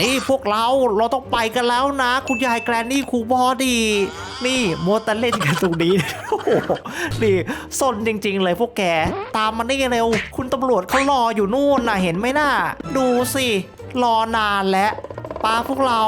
นี่พวกเราเราต้องไปกันแล้วนะ คุณยายแกรนนี่ครูบอดี นี่มัวแต่เล่นกันตรงนี้โอ้โหนี่สนจริง ๆ เลยพวกแก ตามมานี่เร็ว คุณตำรวจเขารออยู่นู่นน่ะเห็นไหมน่ะ ดูสิ รอนานแล้วปาพวกเรา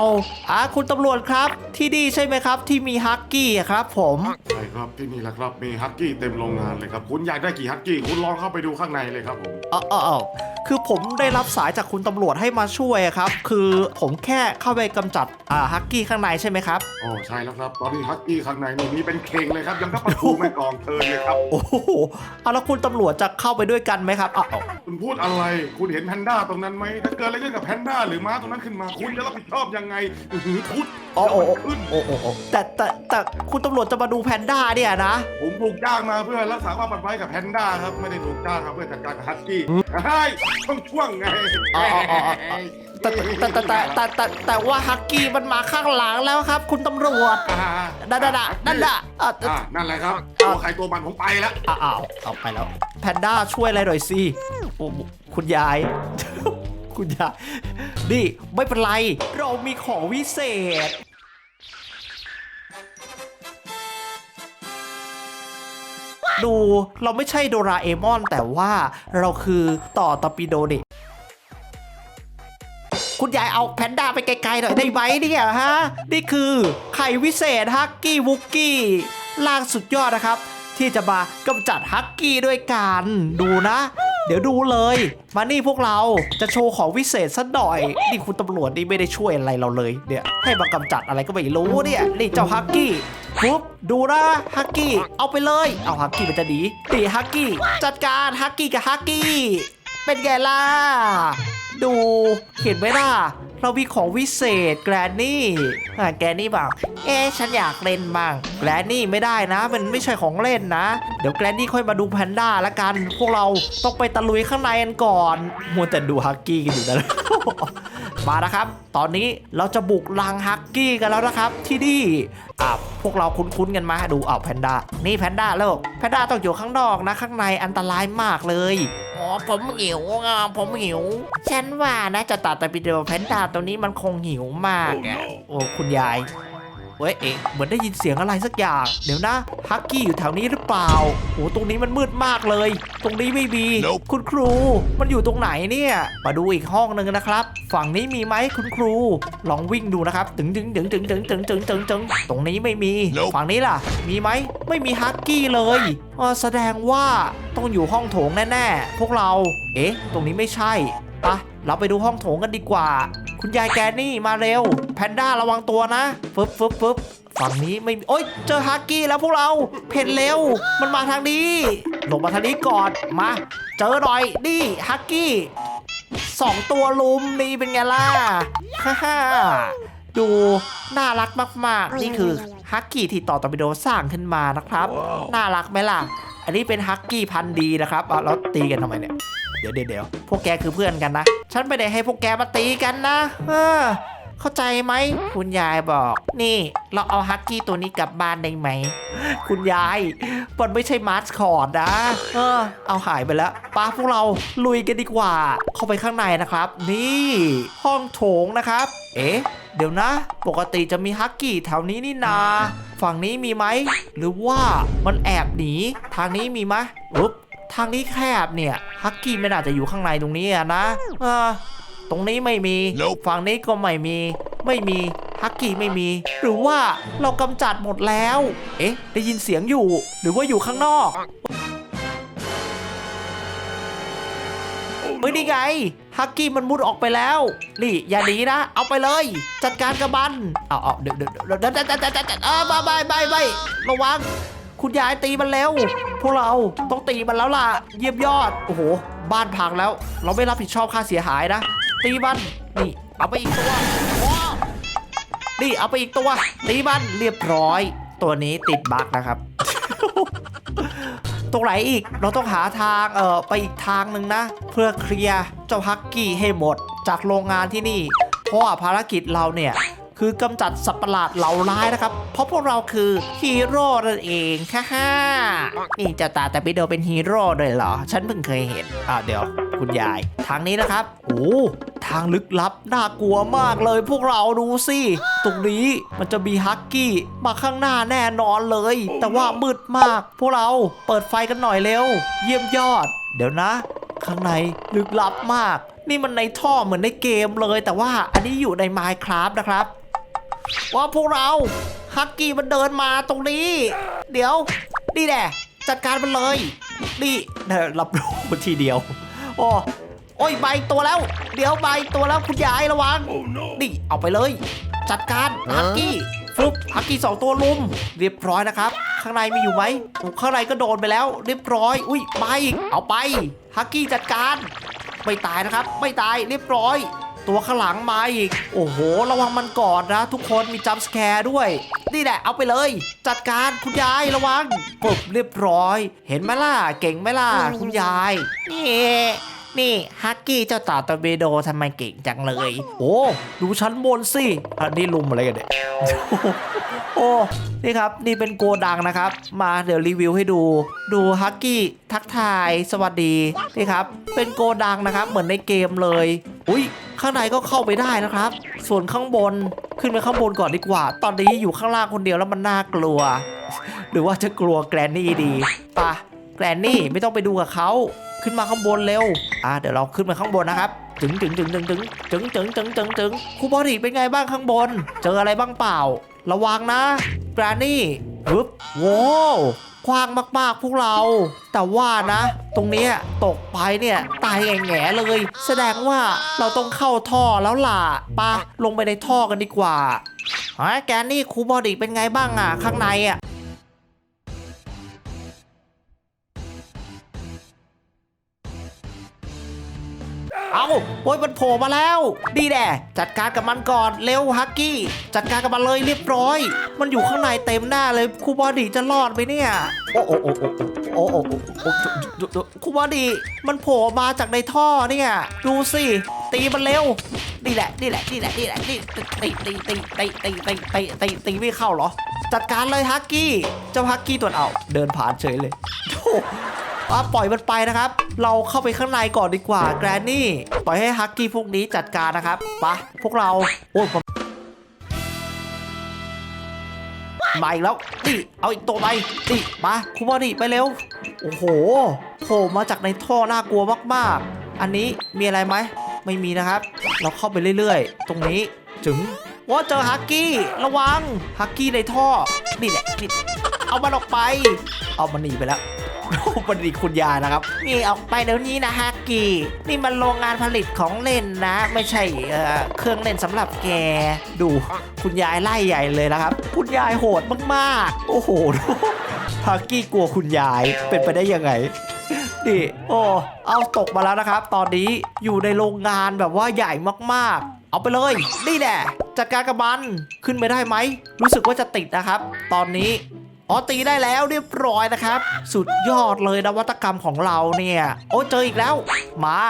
อะคุณตำรวจครับ ที่นี่ใช่ไหมครับ ที่มีฮักกี้อะครับ ผม ใช่ครับที่นี่แหละครับมีฮักกี้เต็มโรงงานเลยครับ คุณอยากได้กี่ฮักกี้คุณลองเข้าไปดูข้างในเลยครับผม เออเออเออ คือผมได้รับสายจากคุณตำรวจให้มาช่วยอะครับ คือผมแค่เข้าไปกำจัดอ่าฮักกี้ข้างในใช่ไหมครับ โอ้ใช่แล้วครับ ตอนนี้ฮักกี้ข้างในนี่มีเป็นเคงเลยครับ ยังกับประตูแม่กลองเทินเลยครับ โอ้โหเอาแล้วคุณตำรวจจะเข้าไปด้วยกันไหมครับอ้าวอ้าวคุณพูดอะไร คุณเห็นแพนด้าตรงนั้นไหมถ้าเกิดอะไรขึ้นกับแพนด้าหรือม้าตรงนั้นขึ้นมา คุณจะรับผิดชอบยังไงอื้อหือคุณโอ้โอ้โอ้ขึ้น โอ้โอ้โอ้แต่แต่แต่คุณตำรวจจะมาดูแพนด้าเนี่ยนะ ผมถูกจ้างมาเพื่อรักษาความปลอดภัยกับแพนด้าครับ ไม่ได้ถูกจ้างครับเพื่อจัดการกับฮักกี้ใช่ต้องช่วงไงอ๋ออ๋ออ๋ออ๋อ แต่แต่แต่แต่แต่แต่แต่ว่าฮักกี้มันมาข้างหลังแล้วครับ คุณตำรวจอ่านั่นน่ะน่ะนั่นน่ะอะอ่านั่นแหละครับตัวใครตัวมันผมไปแล้วอ้าวอ้าวเอาไปแล้ว แพนด้าช่วยอะไรหน่อยสิโอ้คุณยาย คุณยายนี่ไม่เป็นไร เรามีของวิเศษ ดูเราไม่ใช่โดราเอมอน แต่ว่าเราคือต่อตอปิโดนี่คุณยายเอาแพนด้าไปไกลๆหน่อยได้ไหมเนี่ยฮะ นี่คือไข่วิเศษฮักกี้วุกกี้ล่างสุดยอดนะครับ ที่จะมากำจัดฮักกี้ด้วยกันดูนะ เดี๋ยวดูเลย มานี่พวกเราจะโชว์ของวิเศษสักหน่อย นี่คุณตำรวจนี่ไม่ได้ช่วยอะไรเราเลยเนี่ยให้มากำจัดอะไรก็ไม่รู้เนี่ยนี่เจ้าฮักกี้ ปุ๊บดูนะฮักกี้เอาไปเลย เอาฮักกี้มันจะหนีตีฮักกี้จัดการฮักกี้กับฮักกี้เป็นไงล่ะดูเห็นไหมล่ะเรามีของวิเศษแกรนนี่อ่าแกรนนี่บอกเอ๊ฉันอยากเล่นบ้างแกรนนี่ไม่ได้นะ มันไม่ใช่ของเล่นนะ เดี๋ยวแกรนนี่ค่อยมาดูแพนด้าละกัน พวกเราต้องไปตะลุยข้างในกันก่อนมัวแต่ดูฮักกี้กันอยู่นะ มานะครับ ตอนนี้เราจะบุกลังฮักกี้กันแล้วนะครับ ที่นี่อะพวกเราคุ้นๆกันมาดูอ้าวแพนด้า นี่แพนด้าลูกแพนด้าต้องอยู่ข้างนอกนะ ข้างในอันตรายมากเลยอ๋อผมหิวอะผมหิว ฉันว่านะจะตัดแต่ปีเดียวแพนด้าตัวนี้มันคงหิวมากอะโอ้คุณยาย เว้ยเอ๊ะเหมือนได้ยินเสียงอะไรสักอย่าง เดี๋ยวนะฮักกี้อยู่แถวนี้หรือเปล่าโอ้ตรงนี้มันมืดมากเลย ตรงนี้ไม่มีคุณครู มันอยู่ตรงไหนเนี่ย มาดูอีกห้องหนึ่งนะครับ ฝั่งนี้มีไหมคุณครู ลองวิ่งดูนะครับตึงตึงตึงตึงตึงตึงตึงตึงตึงตรงนี้ไม่มีฝั่งนี้ล่ะ มีไหมไม่มีฮักกี้เลยอ๋อแสดงว่าต้องอยู่ห้องโถงแน่ๆพวกเรา เอ๊ะ ตรงนี้ไม่ใช่ปะเราไปดูห้องโถงกันดีกว่า คุณยายแกนี่มาเร็ว แพนด้าระวังตัวนะฟึบฟึบฟึบฝั่งนี้ไม่มีโอ๊ยเจอฮักกี้แล้วพวกเราเพ่นเร็ว มันมาทางนี้ลงมาทางนี้ก่อนมา เจอหน่อยนี่ฮักกี้สองตัวลุมนี่เป็นไงล่ะฮ่าฮ่าดูน่ารักมากๆ นี่คือฮักกี้ที่ต่อตอร์ปิโดสร้างขึ้นมานะครับ น่ารักไหมล่ะ อันนี้เป็นฮักกี้พันดีนะครับอะแล้วตีกันทำไมเนี่ยเดี๋ยวเดี๋ยวเดี๋ยวพวกแกคือเพื่อนกันนะ ฉันไม่ได้ให้พวกแกมาตีกันนะ เออ เข้าใจไหม คุณยายบอก นี่ เราเอาฮักกี้ตัวนี้กลับบ้านได้ไหม คุณยาย มันไม่ใช่มาสคอตนะ เออ เอาหายไปแล้วป้าพวกเราลุยกันดีกว่า เข้าไปข้างในนะครับ นี่ห้องโถงนะครับ เอ๊ะ เดี๋ยวนะ ปกติจะมีฮักกี้แถวนี้นี่นา ฝั่งนี้มีไหม หรือว่ามันแอบหนี ทางนี้มีไหมอุ๊บทางนี้แคบเนี่ย ฮักกี้ไม่น่าจะอยู่ข้างในตรงนี้อะนะ เออ ตรงนี้ไม่มี Nope ฝั่งนี้ก็ไม่มี ไม่มี ฮักกี้ไม่มี หรือว่าเรากำจัดหมดแล้ว เอ๊ะ ได้ยินเสียงอยู่ หรือว่าอยู่ข้างนอกเฮ้ยนี่ไงฮักกี้มันมุดออกไปแล้ว นี่อย่าหนีนะ เอาไปเลย จัดการกับมันเอาเอาเดี๋ยวเดี๋ยวเดี๋ยวเดี๋ยวเดี๋ยวเออไปไปไปไประวัง คุณยายตีมันแล้ว พวกเราต้องตีมันแล้วล่ะ เยี่ยมยอด โอ้โห บ้านพังแล้ว เราไม่รับผิดชอบค่าเสียหายนะ ตีมัน นี่ เอาไปอีกตัว นี่เอาไปอีกตัว ตีมันเรียบร้อย ตัวนี้ติดบั๊กนะครับ ตรงไหนอีก เราต้องหาทางเอ่อไปอีกทางหนึ่งนะ เพื่อเคลียร์เจ้าฮักกี้ให้หมด จากโรงงานที่นี่ เพราะว่าภารกิจเราเนี่ยคือกำจัดสัตว์ประหลาดเหล่าร้ายนะครับ เพราะพวกเราคือฮีโร่นั่นเองฮ่าฮ่านี่เจะตาแต่ไปเดียวเป็นฮีโร่เลยเหรอ ฉันเพิ่งเคยเห็น อ่าเดี๋ยว คุณยาย ทางนี้นะครับ โอ้ ทางลึกลับ น่ากลัวมากเลยพวกเราดูสิ ตรงนี้มันจะมีฮักกี้มาข้างหน้าแน่นอนเลย แต่ว่ามืดมาก พวกเราเปิดไฟกันหน่อยเร็ว เยี่ยมยอด เดี๋ยวนะ ข้างในลึกลับมาก นี่มันในท่อเหมือนในเกมเลย แต่ว่าอันนี้อยู่ใน Minecraft นะครับว่าพวกเราฮักกี้มันเดินมาตรงนี้ เดี๋ยว นี่แหละจัดการมันเลย นี่เดี๋ยวรับรู้มันทีเดียว โอ้ โอ้ยใบตัวแล้ว เดี๋ยวใบตัวแล้วคุณยายระวัง นี่เอาไปเลย จัดการฮักกี้ฟลุปฮักกี้สองตัวลุม เรียบร้อยนะครับ ข้างในมีอยู่ไหมข้างในก็โดนไปแล้ว เรียบร้อย อุ้ยใบเอาไปฮักกี้จัดการ ไม่ตายนะครับ ไม่ตายเรียบร้อย ตัวข้างหลังมาอีก โอ้โห ระวังมันก่อนนะ ทุกคนมีจัมป์สแคร์ด้วยนี่แหละเอาไปเลย จัดการคุณยายระวังปบเรียบร้อย เห็นไหมล่ะเก่งไหมล่ะคุณยายนี่ นี่ฮักกี้เจ้าต่อตอร์เบโดทำไมเก่งจังเลย โอ้ดูชั้นบนสิ อันนี้ลุมอะไรกันเนี่ย โอ้นี่ครับนี่เป็นโกดังนะครับ มาเดี๋ยวรีวิวให้ดู ดูฮักกี้ทักทายสวัสดีนี่ครับ เป็นโกดังนะครับ เหมือนในเกมเลย อุ้ยข้างในก็เข้าไปได้นะครับ ส่วนข้างบนขึ้นไปข้างบนก่อนดีกว่า ตอนนี้อยู่ข้างล่างคนเดียวแล้วมันน่ากลัว หรือว่าจะกลัวแกรนนี่ดีปะแกรนนี่ไม่ต้องไปดูกับเขา ขึ้นมาข้างบนเร็ว อะเดี๋ยวเราขึ้นมาข้างบนนะครับถึงถึงถึงถึงถึงถึงถึงถึงถึงถึงครูบอดีเป็นไงบ้างข้างบน เจออะไรบ้างเปล่า ระวังนะแกรนนี่ปึ๊บว้าวกว้างมากๆพวกเรา แต่ว่านะ ตรงนี้ตกไปเนี่ยตายแง่ๆเลย แสดงว่าเราต้องเข้าท่อแล้วล่ะปะลงไปในท่อกันดีกว่าฮะแกรนี่ครูบอดีเป็นไงบ้างอะ ข้างในอะ เอาโอ้ยมันโผล่มาแล้วดีแด่จัดการกับมันก่อนเร็วฮักกี้จัดการกับมันเลยเรียบร้อย มันอยู่ข้างในเต็มหน้าเลยครูบอดี้จะรอดไหมเนี่ยโอ้โอ้โอ้โอ้โอ้โอ้โอ้ครูบอดี้มันโผล่มาจากในท่อเนี่ยดูสิตีมันเร็วนี่แหละนี่แหละนี่แหละนี่แหละนี่ตีตีตีตีตีตีตีตีตีไม่เข้าเหรอ จัดการเลยฮักกี้เจ้าฮักกี้ตัวเอาเดินผ่านเฉยเลยโธ่ อะปล่อยมันไปนะครับ เราเข้าไปข้างในก่อนดีกว่าแกรนนี่ปล่อยให้ฮักกี้พวกนี้จัดการนะครับไปะพวกเราโอ้ยผมมาอีกแล้วนี่เอาอีกตัวไปนี่มาคุบอดี้ไปเร็ว โอ้โหโผล่มาจากในท่อน่ากลัวมากๆ อันนี้มีอะไรไหมไม่มีนะครับ เราเข้าไปเรื่อยๆ ตรงนี้ถึงว่าเจอฮักกี้ระวังฮักกี้ในท่อนี่แหละนี่เอามันออกไป เอามันหนีไปแล้ว มันดีคุณยานะครับ นี่ออกไปเดี๋ยวนี้นะฮักกี้นี่มันโรงงานผลิตของเล่นนะ ไม่ใช่เอ่อเครื่องเล่นสำหรับแก ดูคุณยายไล่ใหญ่เลยนะครับ คุณยายโหดมากๆ โอ้โหฮักกี้กลัวคุณยายเป็นไปได้ยังไงนี่โอ้เอาตกมาแล้วนะครับ ตอนนี้อยู่ในโรงงานแบบว่าใหญ่มากๆ เอาไปเลย นี่แหละจัดการกับมันขึ้นไปได้ไหม รู้สึกว่าจะติดนะครับ ตอนนี้ อ๋อตีได้แล้วเรียบร้อยนะครับ สุดยอดเลยนวัตกรรมของเราเนี่ย โอ้เจออีกแล้ว มา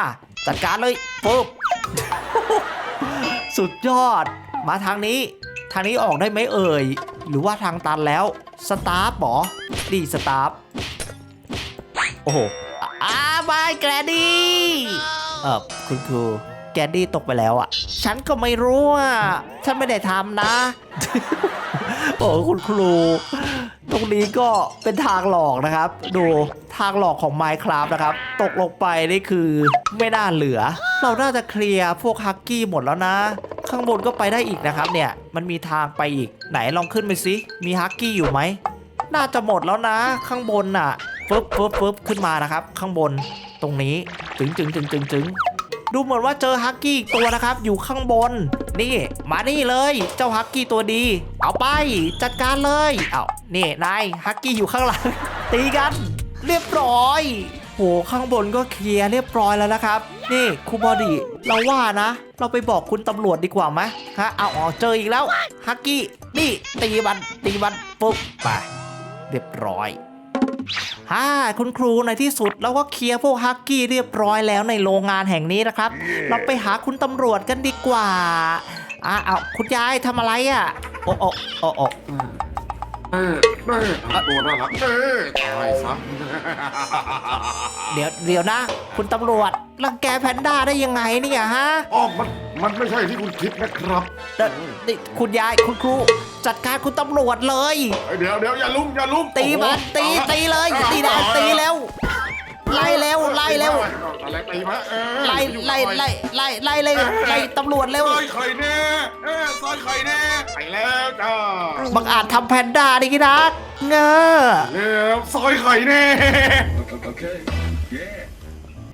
จัดการเลยปุ๊บสุดยอด มาทางนี้ ทางนี้ออกได้ไหมเอ่ย หรือว่าทางตันแล้ว สตาร์ฟหรอดีสตาร์ฟโอ้โหอ้าบายแกรดี้เออคุณครูแกรดดี้ตกไปแล้วอะ ฉันก็ไม่รู้อะฉันไม่ได้ทำนะ โอ้คุณครู ตรงนี้ก็เป็นทางหลอกนะครับ ดูทางหลอกของ Minecraft นะครับ ตกลงไปนี่คือไม่น่าเหลือ เราน่าจะเคลียร์พวกฮักกี้หมดแล้วนะ ข้างบนก็ไปได้อีกนะครับเนี่ยมันมีทางไปอีกไหนลองขึ้นไปสิมีฮักกี้อยู่ไหมน่าจะหมดแล้วนะ ข้างบนน่ะปึ๊บปึ๊บปึ๊บขึ้นมานะครับ ข้างบนตรงนี้จึงจึงจึงจึงจึงดูเหมือนว่าเจอฮักกี้อีกตัวนะครับ อยู่ข้างบน นี่ มานี่เลย เจ้าฮักกี้ตัวดี เอาไปจัดการเลยเอานี่นายฮักกี้อยู่ข้างหลัง ตีกัน เรียบร้อยโหข้างบนก็เคลียร์เรียบร้อยแล้วนะครับ นี่ครูบอดีเราว่านะ เราไปบอกคุณตำรวจดีกว่าไหมฮะเอาออกเจออีกแล้วฮักกี้นี่ตีมันตีมันปุ๊บไปเรียบร้อย ฮ่าคุณครูในที่สุดเราก็เคลียร์พวกฮักกี้เรียบร้อยแล้วในโรงงานแห่งนี้นะครับ เราไปหาคุณตำรวจกันดีกว่าอ่าเอาคุณยายทำอะไรอะโอ้โอ้โอ้โอ้เออแน่ทำตัวน่ารักเอ้ยตายซะเดี๋ยวเดี๋ยวนะ คุณตำรวจรังแกแพนด้าได้ยังไงเนี่ยฮะ อ๋อมัน มันไม่ใช่ที่คุณคิดนะครับเดี๋ยวนี่คุณยายคุณครู จัดการคุณตำรวจเลยเอ้ยเดี๋ยวเดี๋ยวอย่าลุมอย่าลุมตีมันตีตีเลยตีได้ตีเร็วไล่เร็วไล่เร็วอะไรตีมาเออไล่ไล่ไล่ไล่ไล่เลยไล่ตำรวจเร็วซอยไข่แน่เออซอยไข่แน่ไปแล้วจ้าบังอาจทำแพนด้าดิกินักเงอแล้วซอยไข่แน่ Okay.